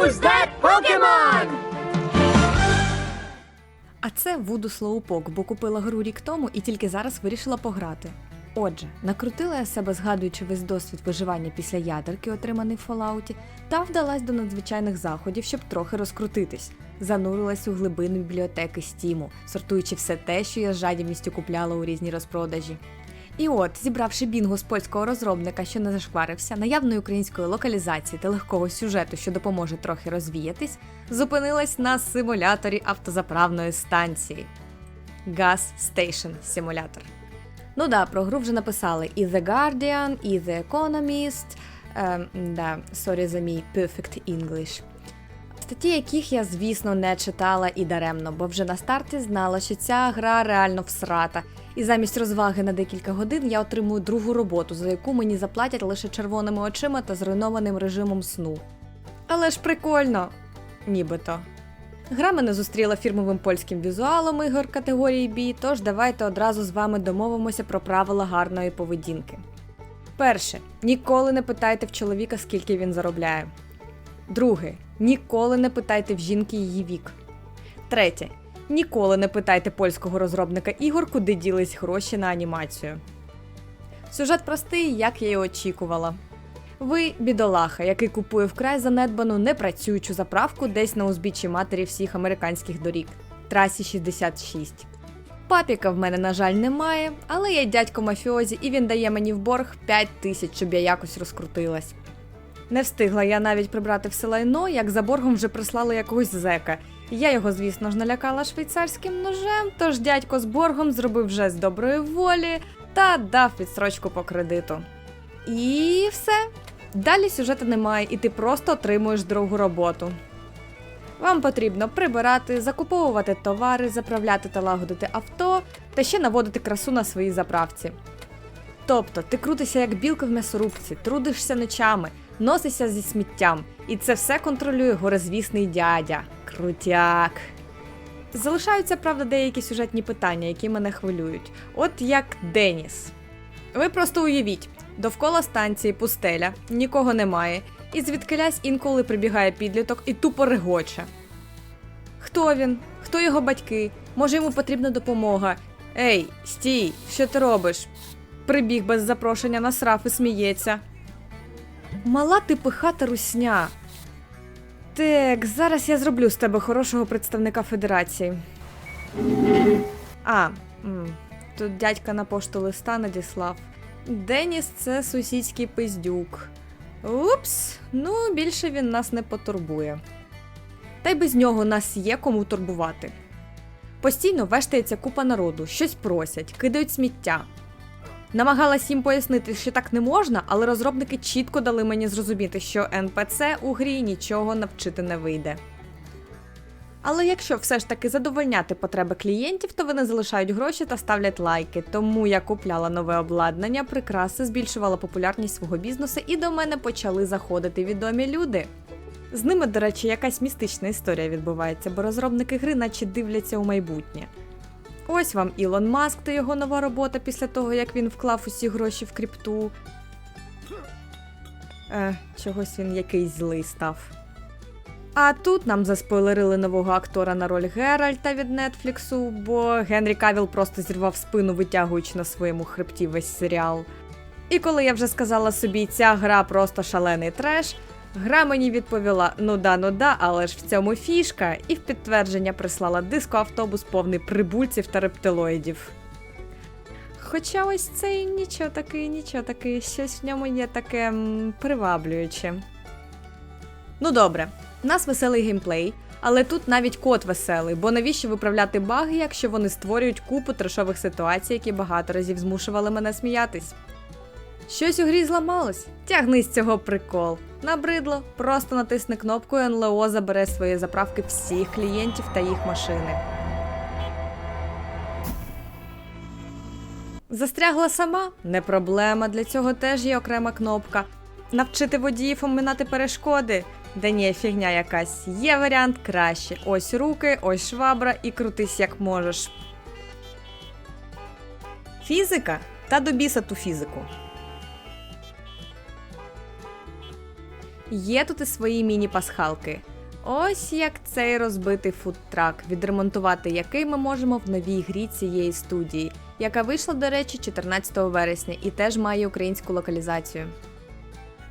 Who's that Pokemon? А це Вуду Слоупок, бо купила гру рік тому і тільки зараз вирішила пограти. Отже, накрутила я себе, згадуючи весь досвід виживання після ядерки, отриманий в Фоллауті, та вдалась до надзвичайних заходів, щоб трохи розкрутитись. Занурилась у глибину бібліотеки Стіму, сортуючи все те, що я з жадібністю купляла у різні розпродажі. І от, зібравши бінго з польського розробника, що не зашкварився, наявної української локалізації та легкого сюжету, що допоможе трохи розвіятись, зупинилась на симуляторі автозаправної станції. Gas Station Simulator. Ну да, про гру вже написали і The Guardian, і The Economist. Ем, да, sorry за мій perfect English. Статті яких я, звісно, не читала і даремно, бо вже на старті знала, що ця гра реально всрата. І замість розваги на декілька годин я отримую другу роботу, за яку мені заплатять лише червоними очима та зруйнованим режимом сну. Але ж прикольно, нібито. Гра мене зустріла фірмовим польським візуалом ігор категорії B, тож давайте одразу з вами домовимося про правила гарної поведінки. Перше, ніколи не питайте в чоловіка, скільки він заробляє. Друге, ніколи не питайте в жінки її вік. Третє, ніколи не питайте польського розробника ігор, куди ділись гроші на анімацію. Сюжет простий, як я й очікувала. Ви бідолаха, який купує вкрай занедбану непрацюючу заправку десь на узбіччі матері всіх американських доріг трасі 66. Папіка в мене, на жаль, немає, але є дядько мафіозі, і він дає мені в борг 5 тисяч, щоб я якось розкрутилась. Не встигла я навіть прибрати все лайно, як за боргом вже прислали якогось зека. Я його, звісно ж, налякала швейцарським ножем, тож дядько з боргом зробив жест доброї волі та дав відстрочку по кредиту. І все. Далі сюжету немає, і ти просто отримуєш другу роботу. Вам потрібно прибирати, закуповувати товари, заправляти та лагодити авто, та ще наводити красу на своїй заправці. Тобто, ти крутишся як білка в м'ясорубці, трудишся ночами, носишся зі сміттям, і це все контролює горизвісний дядя. Крутяк. Залишаються, правда, деякі сюжетні питання, які мене хвилюють. От як Деніс. Ви просто уявіть, довкола станції пустеля, нікого немає, і звідкилясь інколи прибігає підліток і тупо регоче. Хто він? Хто його батьки? Може йому потрібна допомога? Ей, стій, що ти робиш? Прибіг без запрошення насрав і сміється. Мала ти пихата русня. Так, зараз я зроблю з тебе хорошого представника федерації. А, тут дядька на пошту листа надіслав. Деніс це сусідський пиздюк. Упс, ну більше він нас не потурбує. Та й без нього нас є кому турбувати. Постійно вештається купа народу, щось просять, кидають сміття. Намагалась їм пояснити, що так не можна, але розробники чітко дали мені зрозуміти, що НПЦ у грі нічого навчити не вийде. Але якщо все ж таки задовольняти потреби клієнтів, то вони залишають гроші та ставлять лайки. Тому я купляла нове обладнання, прикраси, збільшувала популярність свого бізнесу, і до мене почали заходити відомі люди. З ними, до речі, якась містична історія відбувається, бо розробники гри наче дивляться у майбутнє. Ось вам Ілон Маск та його нова робота після того, як він вклав усі гроші в крипту. Е, чогось він якийсь злий став. А тут нам заспойлерили нового актора на роль Геральта від Нетфліксу, бо Генрі Кавіл просто зірвав спину, витягуючи на своєму хребті весь серіал. І коли я вже сказала собі, ця гра просто шалений треш, гра мені відповіла: ну да, ну да, але ж в цьому фішка, і в підтвердження прислала диско-автобус повний прибульців та рептилоїдів. Хоча ось цей нічого такий, нічого такий, щось в ньому є таке м, приваблююче. Ну добре, у нас веселий геймплей, але тут навіть код веселий, бо навіщо виправляти баги, якщо вони створюють купу трешових ситуацій, які багато разів змушували мене сміятись. Щось у грі зламалось? Тягни з цього прикол. Набридло, просто натисни кнопку і НЛО забере з своєї заправки всіх клієнтів та їх машини. Застрягла сама? Не проблема, для цього теж є окрема кнопка. Навчити водіїв оминати перешкоди. Да ні, фігня якась. Є варіант краще. Ось руки, ось швабра і крутись як можеш. Фізика та до біса ту фізику. Є тут і свої міні-пасхалки. Ось як цей розбитий фудтрак, відремонтувати який ми можемо в новій грі цієї студії, яка вийшла, до речі, 14 вересня і теж має українську локалізацію.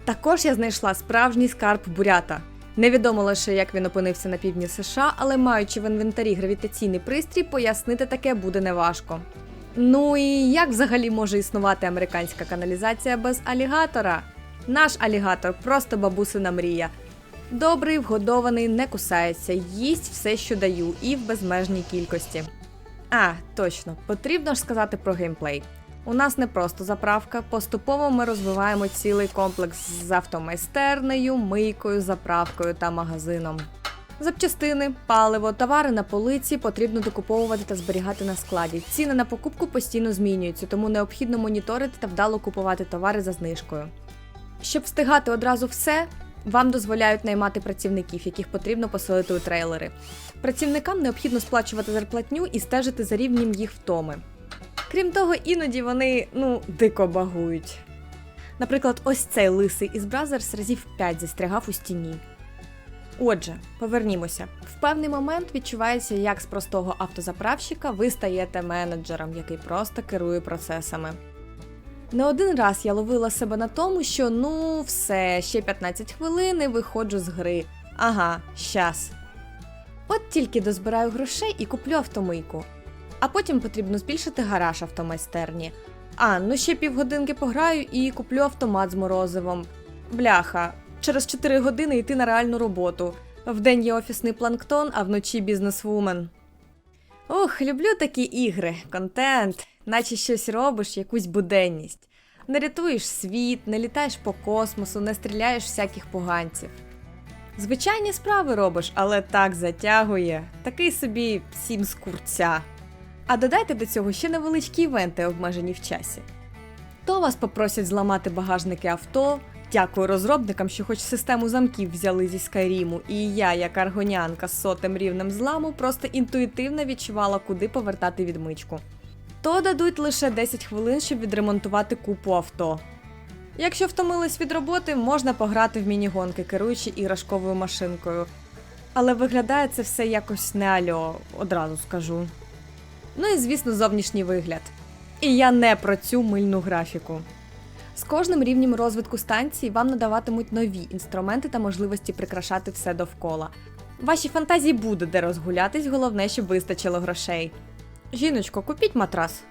Також я знайшла справжній скарб бурята. Невідомо лише, як він опинився на півдні США, але маючи в інвентарі гравітаційний пристрій, пояснити таке буде неважко. Ну і як взагалі може існувати американська каналізація без алігатора? Наш алігатор просто бабусина мрія. Добрий, вгодований, не кусається, їсть все, що даю, і в безмежній кількості. А, точно, потрібно ж сказати про геймплей. У нас не просто заправка, поступово ми розвиваємо цілий комплекс з автомайстернею, мийкою, заправкою та магазином. Запчастини, паливо, товари на полиці потрібно докуповувати та зберігати на складі. Ціни на покупку постійно змінюються, тому необхідно моніторити та вдало купувати товари за знижкою. Щоб встигати одразу все, вам дозволяють наймати працівників, яких потрібно поселити у трейлери. Працівникам необхідно сплачувати зарплатню і стежити за рівнем їх втоми. Крім того, іноді вони ну дико багують. Наприклад, ось цей лисий із Бразерс разів 5 застрягав у стіні. Отже, повернімося. В певний момент відчувається, як з простого автозаправщика ви стаєте менеджером, який просто керує процесами. Не один раз я ловила себе на тому, що ну все, ще 15 хвилин і виходжу з гри. Ага, щас. От тільки дозбираю грошей і куплю автомийку. А потім потрібно збільшити гараж автомайстерні. А, ну ще півгодинки пограю і куплю автомат з морозивом. Бляха, через 4 години йти на реальну роботу. Вдень є офісний планктон, а вночі бізнесвумен. Ох, люблю такі ігри, контент, наче щось робиш, якусь буденність. Не рятуєш світ, не літаєш по космосу, не стріляєш всяких поганців. Звичайні справи робиш, але так затягує. Такий собі сім з курця. А додайте до цього ще невеличкі івенти, обмежені в часі. То вас попросять зламати багажники авто. Дякую розробникам, що хоч систему замків взяли зі Скайріму, і я, як аргонянка з сотим рівнем зламу, просто інтуїтивно відчувала, куди повертати відмичку. То дадуть лише 10 хвилин, щоб відремонтувати купу авто. Якщо втомились від роботи, можна пограти в міні-гонки, керуючи іграшковою машинкою. Але виглядає це все якось не альо, одразу скажу. Ну і звісно, зовнішній вигляд. І я не про цю мильну графіку. З кожним рівнем розвитку станції вам надаватимуть нові інструменти та можливості прикрашати все довкола. Вашій фантазії буде де розгулятись, головне, щоб вистачило грошей. Жіночко, купіть матрас.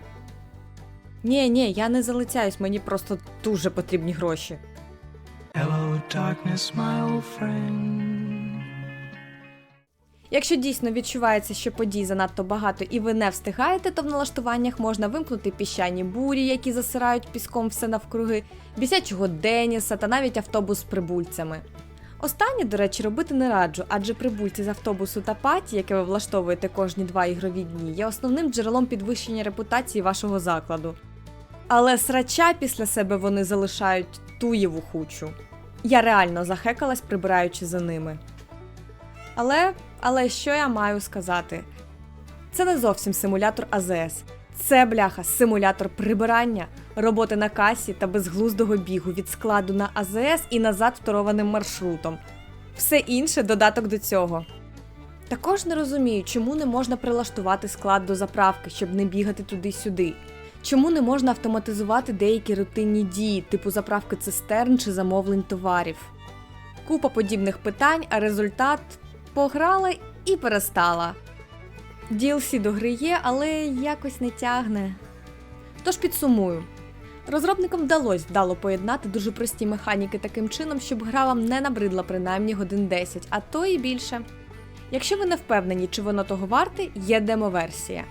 Ні, ні, я не залицяюсь, мені просто дуже потрібні гроші. Hello, darkness, my old friend. Якщо дійсно відчувається, що подій занадто багато і ви не встигаєте, то в налаштуваннях можна вимкнути піщані бурі, які засирають піском все навкруги, бісячого Деніса та навіть автобус з прибульцями. Останнє, до речі, робити не раджу, адже прибульці з автобусу та паті, яке ви влаштовуєте кожні два ігрові дні, є основним джерелом підвищення репутації вашого закладу. Але срача після себе вони залишають туєву хучу. Я реально захекалась, прибираючи за ними. Але, але що я маю сказати? Це не зовсім симулятор АЗС. Це бляха, симулятор прибирання, роботи на касі та безглуздого бігу від складу на АЗС і назад второваним маршрутом. Все інше додаток до цього. Також не розумію, чому не можна прилаштувати склад до заправки, щоб не бігати туди-сюди. Чому не можна автоматизувати деякі рутинні дії, типу заправки цистерн чи замовлень товарів? Купа подібних питань, а результат пограла і перестала. DLC до гри є, але якось не тягне. Тож підсумую. Розробникам вдалося вдало поєднати дуже прості механіки таким чином, щоб гра вам не набридла принаймні годин 10, а то і більше. Якщо ви не впевнені, чи воно того варте, є демо-версія.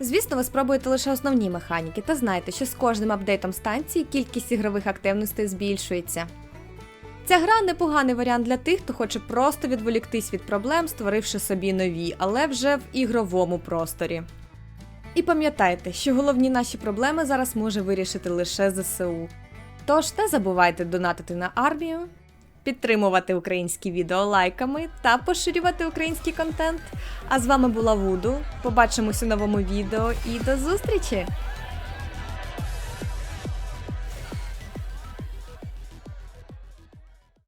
Звісно, ви спробуєте лише основні механіки та знайте, що з кожним апдейтом станції кількість ігрових активностей збільшується. Ця гра непоганий варіант для тих, хто хоче просто відволіктись від проблем, створивши собі нові, але вже в ігровому просторі. І пам'ятайте, що головні наші проблеми зараз може вирішити лише ЗСУ. Тож не забувайте донатити на армію, підтримувати українські відео лайками та поширювати український контент. А з вами була Вуду. Побачимось у новому відео і до зустрічі!